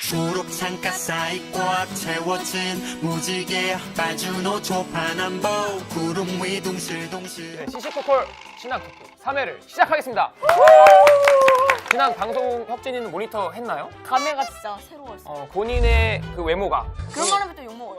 초록 창가 사이 꽉 채워진 무지개 빨주노 초파남보 구름 위 둥실둥실 네, 시시콜콜 신앙 토크 3회를 시작하겠습니다. 지난 방송 혁진이는 모니터 했나요? 감회가 진짜 새로웠어. 어, 본인의 그 외모가 그런 말 하면 또 욕먹어요.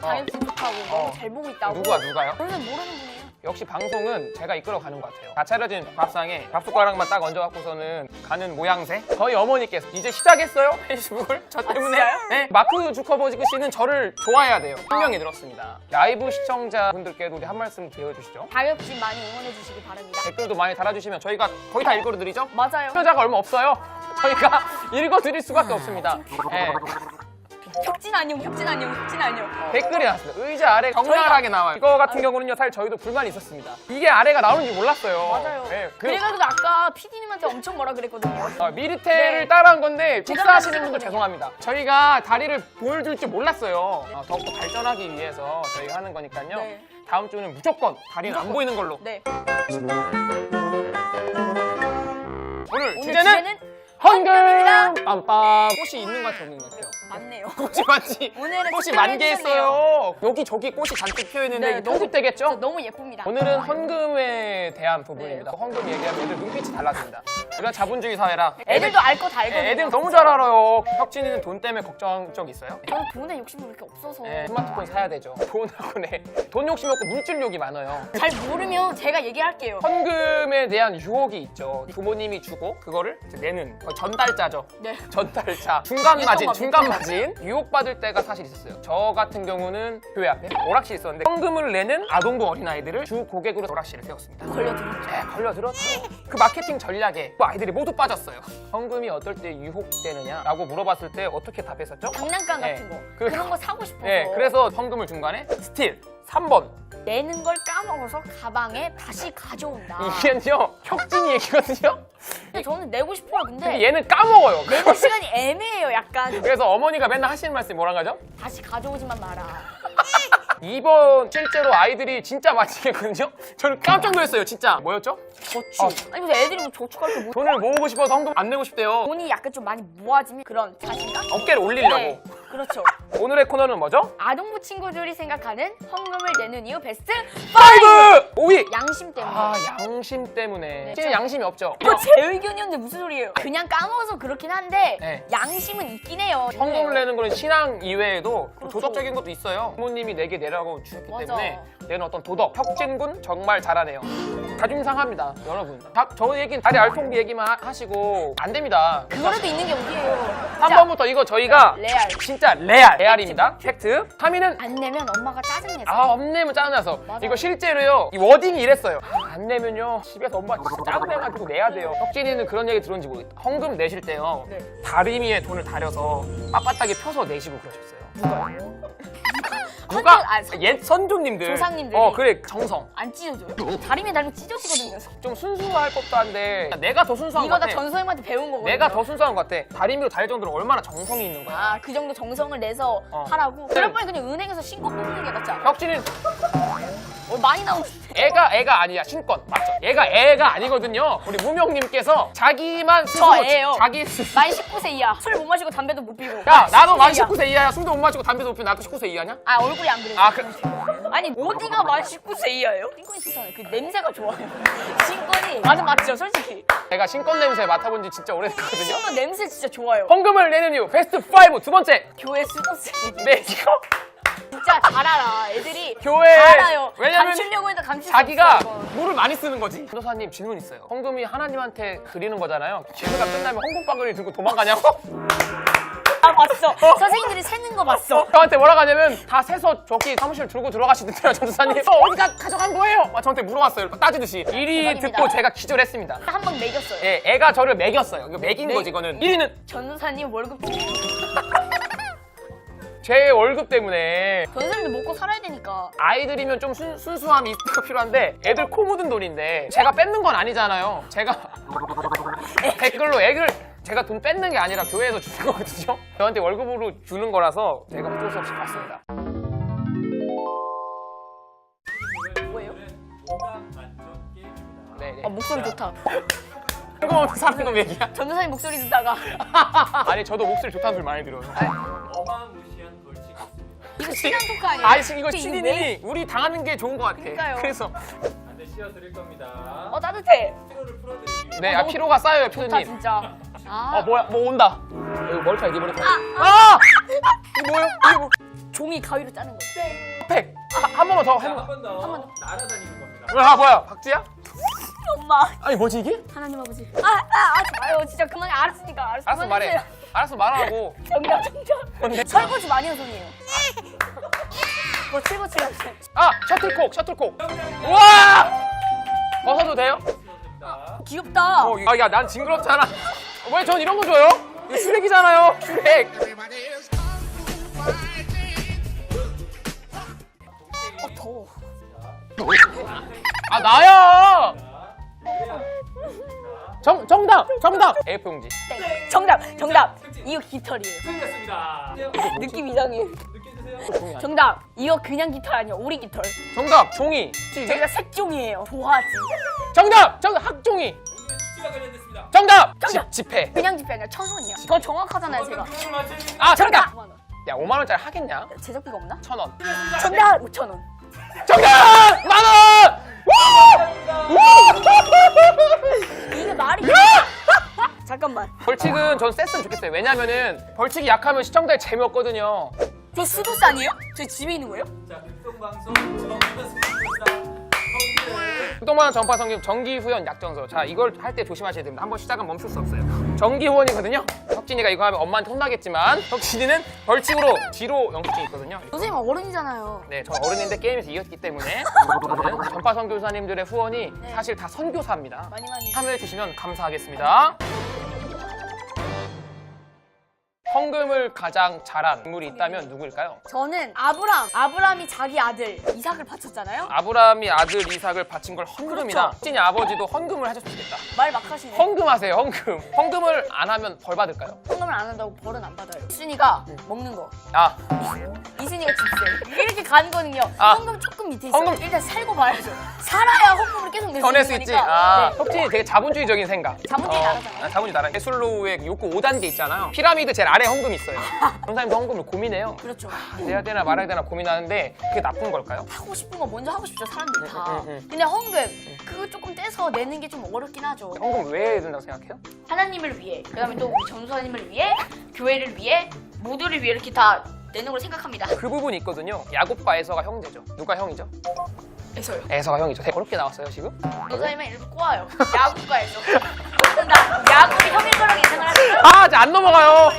당연히 부족하고 어. 너무 잘 보고 있다고. 누가 누가요? 저는 모르는 분이에요. 역시 방송은 제가 이끌어가는 것 같아요. 다 차려진 밥상에 밥숟가락만 딱 얹어갖고서는 가는 모양새. 저희 어머니께서 이제 시작했어요 페이스북을 저 때문에. 진짜요? 네, 마크 주커버지그 씨는 저를 좋아해야 돼요. 분명히 들었습니다. 라이브 시청자분들께도 우리 한 말씀 드려주시죠. 자격진 많이 응원해 주시기 바랍니다. 댓글도 많이 달아주시면 저희가 거의 다 읽어드리죠. 맞아요. 시청자가 얼마 없어요. 저희가 읽어드릴 수밖에 없습니다. 네. 혁진 안녕, 혁진 안녕, 혁진 안녕. 댓글이 나왔습니다. 의자 아래 적나라하게 나와요. 이거 같은 경우는요, 사실 저희도 불만이 있었습니다. 이게 아래가 나오는지 몰랐어요. 맞아요. 네, 그, 그래가지고 아까 PD님한테 엄청 뭐라 그랬거든요. 어, 미리테를 네. 따라한 건데 식사하시는 분들. 죄송합니다. 저희가 다리를 보여줄 줄 몰랐어요. 어, 더욱더 발전하기 위해서 저희가 하는 거니까요. 네. 다음 주는 무조건 다리는 안 보이는 걸로. 네. 오늘, 오늘 주제는! 빰빰. 꽃이 있는 것 같아요, 없는 것 같아요? 맞네요. 꽃이 많지. 오늘은 꽃이 만개했어요. 여기 저기 꽃이 잔뜩 피어 있는데 네, 통급되겠죠? 진짜 너무 예쁩니다. 오늘은 헌금에 대한 부분입니다. 네. 헌금 얘기하면 애들 눈빛이 달라집니다. 우리가 자본주의 사회라 애들도 알 거 다 알거든요. 애, 애들 너무 잘 알아요. 혁진이는 돈 때문에 걱정한 적 있어요? 저는 돈에 욕심이 그렇게 없어서 네, 스마트폰 사야 되죠. 돈하고 네. 돈 욕심이 없고 물질욕이 많아요. 잘 모르면 제가 얘기할게요. 헌금에 대한 유혹이 있죠. 부모님이 주고 그거를 이제 내는 거의 전달자죠. 네. 전달자. 중간 마진, 중간. 마진. 유혹받을 때가 사실 있었어요. 저 같은 경우는 교회 앞에 오락실 있었는데 헌금을 내는 아동부 어린아이들을 주 고객으로 오락실을 세웠습니다. 걸려들었죠. 네, 걸려들었죠. 그 마케팅 전략에 또 아이들이 모두 빠졌어요. 헌금이 어떨 때 유혹되느냐 라고 물어봤을 때 어떻게 답했었죠? 장난감 네. 같은 거. 그- 그... 런거 사고 싶어서 네, 그래서 헌금을 중간에 스틸 3번 내는 걸 까먹어서 가방에 다시 가져온다. 이게요 혁진이 얘기거든요. 근데 저는 내고 싶어요. 근데 근데 얘는 까먹어요. 내고 시간이 애매해요. 약간 그래서 어머니가 맨날 하시는 말씀이 뭐란 가죠? 다시 가져오지만 마라. 2번 실제로 아이들이 진짜 많이 했거든요. 저는 깜짝 놀랐어요, 진짜. 뭐였죠? 저축. 아니 무슨 애들이 뭐 저축할 게 뭐? 돈을 모으고 싶어서 헌금 안 내고 싶대요. 돈이 약간 좀 많이 모아지면 그런 자신감? 어깨를 올리려고. 네, 그렇죠. 오늘의 코너는 뭐죠? 아동부 친구들이 생각하는 헌금을 내는 이유 베스트 5! 5위! 양심 때문에. 아, 양심 때문에. 네, 찐 양심이 없죠. 이거 제 의견이었는데 무슨 소리예요? 그냥 까먹어서 그렇긴 한데 네. 양심은 있긴 해요. 헌금을 내는 거는 신앙 이외에도 좀 그렇죠. 도덕적인 것도 있어요. 부모님이 내게 내라고 주셨기 맞아. 때문에 내는 어떤 도덕. 혁진군 정말 잘하네요. 자존심 상합니다, 여러분. 자, 저 얘기는 다리 알통비 얘기만 하- 하시고 안 됩니다. 그거라도 있는 게 어디예요? 3번부터 이거 저희가 레알. 진짜 레알, 레알입니다. 팩트. 3위는 안 내면 엄마가 짜증내서. 아, 안 내면 짜증나서. 맞아. 이거 실제로요, 이 워딩이 이랬어요. 아, 안 내면요, 집에서 엄마 진짜 짜증내가지고 내야 돼요. 혁진이는 그런 얘기 들었는지 모르겠다. 헌금 내실 때요, 네. 다리미에 돈을 다려서 빳빳하게 펴서 내시고 그러셨어요. 누가요? 누가? 헌금, 아, 선- 옛 선조님들. 조상님들이. 어, 그래, 정성. 안 찢어져요. 다리미 달면 찢어지거든요. 좀 순수할 법도 한데, 내가 더 순수한 이거 것다 같아. 전소님한테 배운 거거든요. 내가 더 순수한 것 같아. 다리미로 달 정도로 얼마나 정성이 있는 거야. 아, 그 정도 정성을 내서 어. 하라고? 그럴 바에 그냥 은행에서 신고 뽑는 게 낫지 않아? 혁진이는 어, 많이 나오는데. 애가 애가 아니야 신권 맞죠? 얘가 애가 아니거든요. 우리 무명님께서 자기만 스스로 저 애예요. 자기 스스로 만 19세 이하. 술 못 마시고 담배도 못 피고. 야 나도 만 19세 이하. 19세 이하야 술도 못 마시고 담배도 못 피고 나도 19세 이하냐? 아, 얼굴이 안 그래요. 아 그, 아니, 어디가 만 19세 이하예요? 신권이 좋잖아요. 그 냄새가 좋아요. 신권이. 맞아, 맞죠, 솔직히. 내가 신권 냄새 맡아본 지 진짜 오래됐거든요. 신권 냄새 진짜 좋아요. 헌금을 내는 이유 베스트 5 두 번째 교회 수도세. 네 이거 진짜 잘 알아. 애들이 교회 잘 알아요. 왜냐면 감추려고 해도 감출 수 자기가. 이건. 물을 많이 쓰는 거지. 전도사님 질문 있어요. 헌금이 하나님한테 드리는 거잖아요. 예배가 끝나면 헌금 바구니 들고 도망가냐고? 아 봤어. 선생님들이 세는 거 봤어. 저한테 뭐라 하냐면 다 세서 저기 사무실 들고 들어가시던데요 전도사님 어, 어디가 가져간 거예요? 막 저한테 물어봤어요 따지듯이 대박입니다. 듣고 제가 기절했습니다 한 번 매겼어요. 예, 애가 저를 매겼어요 이거 매긴 네. 거지 이거는 1위는 전도사님 월급 제 월급 때문에 전도사님도 먹고 살아야 되니까. 아이들이면 좀 순, 순수함이 있- 필요한데 애들 코 묻은 돈인데 제가 뺏는 건 아니잖아요 제가 댓글로 애를 제가 돈 뺏는 게 아니라 교회에서 주는 거거든요 저한테 월급으로 주는 거라서 제가 어쩔 수 없이 받습니다 뭐예요? 네, 네. 아 목소리 좋다. 그거 사는 거 얘기야? 전도사님 목소리 듣다가 아니 저도 목소리 좋다는 소리 많이 들어요. 벌칙이 있습니다. 이거 친한 토크 아니에요? 아 지금 이거 근데 왜- CD님이 우리 당하는 게 좋은 것 같아. 그러니까요. 그래서 안돼 씌워드릴 겁니다. 어 따뜻해. 피로를 풀어드리기 위해 네, 아, 피로가 쌓여요, 좋다 피디님. 진짜. 아어 뭐야, 뭐 온다. 이거 머리카락 입으로. 아! 이거 뭐예요? 이거 뭐? 종이 가위로 짜는 거. 팩. 아, 한 번만 더. 한 번. 한번 더 날아다니는 겁니다. 뭐야, 뭐야? 박지야? 엄마. 아니 뭐지 이게? 하나님 아버지. 아, 아 하지 마요. 진짜 그만해. 알았으니까. 알았어. 알았어 말해. 알았어 말하고. 정답 정답. 뭔데? 설거지 많이 한 손이에요. 뭐 칠거칠 하세요. 아 셔틀콕, 셔틀콕. 우와! 벗어도 돼요? 귀엽다. 어, 야, 야, 난 징그럽잖아. 왜 전 이런 거 줘요? 이거 슈렉이잖아요, 슈렉. 어 더워. 아 나야. 정 정답, 정답. A4 용지. 땡. 정답 정답. 이거 깃털이에요. 틀렸습니다. 느낌 이상해. 느껴주세요. 정답. 이거 그냥 깃털 아니야. 오리 깃털. 정답, 종이. 저희가 색종이에요. 좋아하지. 정답, 정답, 학종이. 오늘의 관련됐습니다. 정답, 정답. 집, 집회. 그냥 깃털 아니라 천 원이야. 더 정확하잖아요 제가. 그걸 맞추는 아 정답. 5만 원. 야, 5만 원짜리 하겠냐? 제작비가 없나? 천 원. 정답 5천 원. 정답, 만 원. 우! 우! 이게 말이? 잠깐만. 벌칙은 전 셌으면 좋겠어요. 왜냐면은 벌칙이 약하면 시청자의 재미없거든요. 저 수도스 아니에요? 저 집에 있는 거예요? 자, 극동방송 정파수사 그동안 전파 성김 정기 후원 약정서. 자, 이걸 할 때 조심하셔야 됩니다. 한번 시작은 멈출 수 없어요. 정기 후원이거든요. 혁진이가 이거 하면 엄마한테 혼나겠지만 혁진이는 벌칙으로 지로 영수증이 있거든요. 선생님 어른이잖아요. 네, 저 어른인데 게임에서 이겼기 때문에 저는 전파 선교사님들의 후원이 사실 다 선교사입니다. 많이 많이. 참여해 주시면 감사하겠습니다. 헌금을 가장 잘한 인물이 있다면 누구일까요? 저는 아브람. 아브람이 자기 아들 이삭을 바쳤잖아요. 아브라함이 아들 이삭을 바친 걸 헌금이다. 그렇죠. 혁진이 아버지도 헌금을 하셨으면 좋겠다. 말 막 하시네. 헌금하세요, 헌금. 헌금을 안 하면 벌 받을까요? 헌금을 안 한다고 벌은 안 받아요. 이순이가 먹는 거. 아, 이순이가 집세. 이렇게 가는 거는요. 아. 헌금 조금 밑에 있어. 헌금. 일단 살고 봐야죠. 살아야 헌금을 계속 낼수 전할 수 있지. 아, 네. 혁진이 되게 자본주의적인 생각. 자본주의 나라잖아요. 아, 자본주의 나라. 예술로의 그 욕구 5단계 있잖아요. 피라미드 제일 아래 헌금이 있어요. 그런 사람도 헌금을 고민해요. 그렇죠. 내야 되나 말아야 되나 고민하는데 그게 나쁜 걸까요? 하고 싶은 거 먼저 하고 싶죠 사람들이 다. 응, 응, 응. 근데 헌금 그거 조금 떼서 내는 게 좀 어렵긴 하죠. 헌금 왜 해야 된다고 생각해요? 하나님을 위해, 그다음에 또 우리 전도사님을 위해, 교회를 위해, 모두를 위해 이렇게 다 내는 걸 생각합니다. 그 부분이 있거든요. 야곱과 에서가 형제죠. 누가 형이죠? 해서요. 에서가 형이죠. 되게 어렵게 나왔어요 지금. 전도사님은 일부 꼬아요. 야곱과에서. 나 야곱이 형일 거라고 예상을 하세요. 아, 이제 안 넘어가요.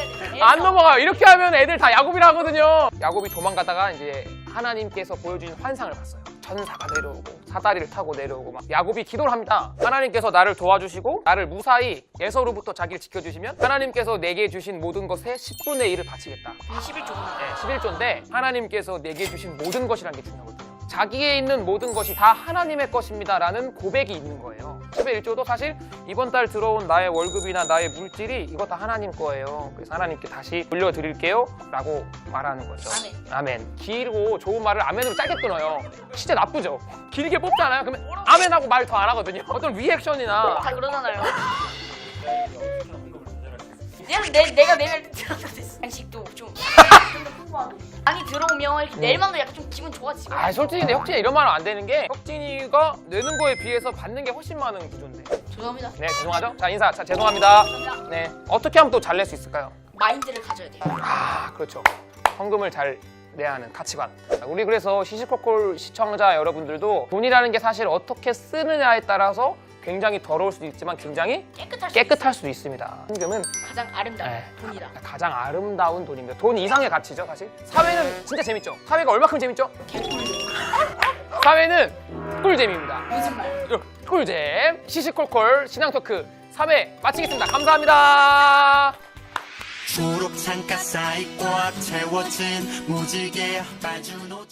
안 넘어가요. 이렇게 하면 애들 다 야곱이라 하거든요. 야곱이 도망가다가 이제 하나님께서 보여주신 환상을 봤어요. 천사가 내려오고 사다리를 타고 내려오고 막 야곱이 기도를 합니다. 하나님께서 나를 도와주시고 나를 무사히 에서로부터 자기를 지켜주시면 하나님께서 내게 주신 모든 것의 10분의 1을 바치겠다. 21조구나. 네, 11조인데 하나님께서 내게 주신 모든 것이라는 게 중요하거든요. 자기에 있는 모든 것이 다 하나님의 것입니다라는 고백이 있는 거예요. 11조도 사실 이번 달 들어온 나의 월급이나 나의 물질이 이거 다 하나님 거예요. 그래서 하나님께 다시 돌려드릴게요. 라고 말하는 거죠. 아멘. 아멘. 길고 좋은 말을 아멘으로 짧게 끊어요. 진짜 나쁘죠? 길게 뽑잖아요. 그러면 아멘하고 말 더 안 하거든요. 어떤 리액션이나 다 그러잖아요. 내가 내, 내가 내일 들어갔어. 많이 들어오면 이렇게 낼 만큼 약간 좀 기분 좋아지고. 아 솔직히 근데 혁진이 이런 말은 안 되는 게 혁진이가 내는 거에 비해서 받는 게 훨씬 많은 구조인데 죄송합니다. 네 죄송하죠? 자 인사 자 죄송합니다 감사합니다. 네 어떻게 하면 또 잘 낼 수 있을까요? 마인드를 가져야 돼요. 아 그렇죠 헌금을 잘 내야 하는 가치관 우리 그래서 시시콜콜 시청자 여러분들도 돈이라는 게 사실 어떻게 쓰느냐에 따라서 굉장히 더러울 수도 있지만 굉장히 깨끗할 수 깨끗할 수도 있습니다 있어요. 가장 아름다운 네. 돈이다. 가장 아름다운 돈입니다 돈 이상의 가치죠 사실 사회는 진짜 재밌죠 사회가 얼마큼 재밌죠? 사회는 꿀잼입니다 무슨 말? 꿀잼 시시콜콜 신앙 토크 3회 마치겠습니다 감사합니다 초록 창가 사이 꽉 채워진 무지개 빠주노